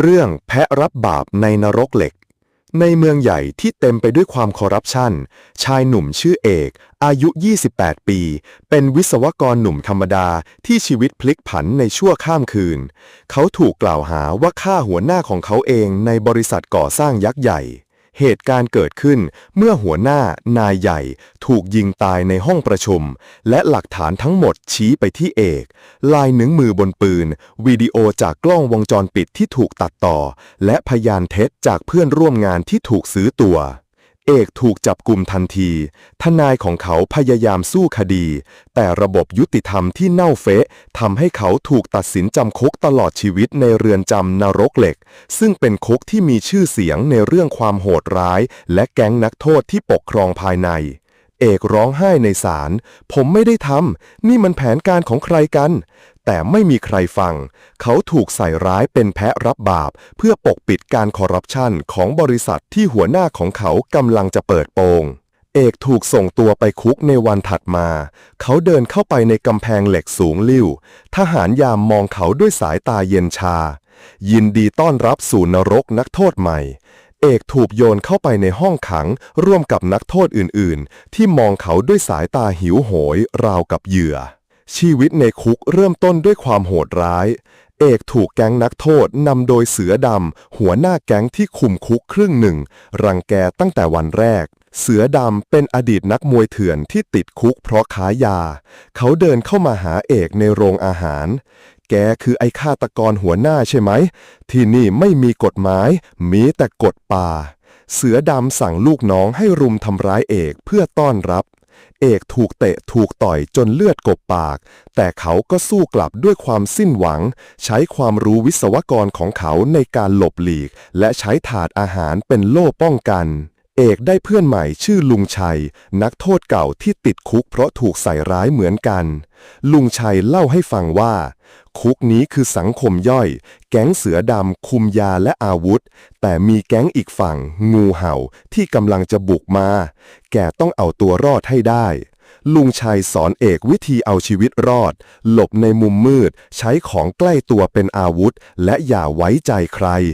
เรื่องแพะรับบาปในนรกเหล็ก ในเมืองใหญ่ที่เต็มไปด้วยความคอร์รัปชัน ชายหนุ่มชื่อเอก อายุ 28 ปี เป็นวิศวกรหนุ่มธรรมดาที่ชีวิตพลิกผันในชั่วข้ามคืน เขาถูกกล่าวหาว่าฆ่าหัวหน้าของเขาเองในบริษัทก่อสร้างยักษ์ใหญ่ เหตุการณ์เกิดขึ้นเมื่อหัวหน้านายใหญ่ ถูกยิงตายในห้องประชุม และหลักฐานทั้งหมดชี้ไปที่เอก ลายนิ้วมือบนปืน วิดีโอจากกล้องวงจรปิดที่ถูกตัดต่อ และพยานเท็จจากเพื่อนร่วมงานที่ถูกซื้อตัว เอกถูกจับกลุ่มทันที ทนายของเขาพยายามสู้คดี แต่ระบบยุติธรรมที่เน่าเฟะทำให้เขาถูกตัดสินจำคุกตลอดชีวิตในเรือนจำนรกเหล็ก ซึ่งเป็นคุกที่มีชื่อเสียงในเรื่องความโหดร้าย และแก๊งนักโทษที่ปกครองภายใน เอกร้องไห้ในศาล ผมไม่ได้ทำ นี่มันแผนการของใครกัน แต่ไม่มีใครฟัง เขาถูกใส่ร้ายเป็นแพะรับบาป เพื่อปกปิดการคอร์รัปชันของบริษัทที่หัวหน้าของเขากำลังจะเปิดโปง เอกถูกส่งตัวไปคุกในวันถัดมา เขาเดินเข้าไปในกำแพงเหล็กสูงลิ่ว ทหารยามมองเขาด้วยสายตาเย็นชา ยินดีต้อนรับสู่นรกนักโทษใหม่เอกถูกโยนเข้าไปในห้องขังร่วมกับนักโทษอื่น ๆ ที่มองเขาด้วยสายตาหิวโหยราวกับเหยื่อ ชีวิตในคุกเริ่มต้นด้วยความโหดร้าย เอกถูกแก๊งนักโทษนำโดยเสือดำ หัวหน้าแก๊งที่คุมคุกครึ่งหนึ่ง รังแกตั้งแต่วันแรก เสือดำเป็นอดีตนักมวยเถื่อนที่ติดคุกเพราะขายยา เขาเดินเข้ามาหาเอกในโรงอาหาร แกคือไอ้ฆาตกรหัวหน้าใช่ไหม ที่นี่ไม่มีกฎหมาย มีแต่กฎป่า เสือดำสั่งลูกน้องให้รุมทำร้ายเอกเพื่อต้อนรับ เอกถูกเตะถูกต่อยจนเลือดกบปาก แต่เขาก็สู้กลับด้วยความสิ้นหวัง ใช้ความรู้วิศวกรของเขาในการหลบหลีก และใช้ถาดอาหารเป็นโล่ป้องกัน เอกได้เพื่อนใหม่ชื่อลุงชัย นักโทษเก่าที่ติดคุกเพราะถูกใส่ร้ายเหมือนกัน ลุงชัยเล่าให้ฟังว่า คุกนี้คือสังคมย่อย แก๊งเสือดำคุมยาและอาวุธ แต่มีแก๊งอีกฝั่ง งูเห่าที่กำลังจะบุกมา แกต้องเอาตัวรอดให้ได้ ลุงชัยสอนเอกวิธีเอาชีวิตรอด หลบในมุมมืด ใช้ของใกล้ตัวเป็นอาวุธ และอย่าไว้ใจใคร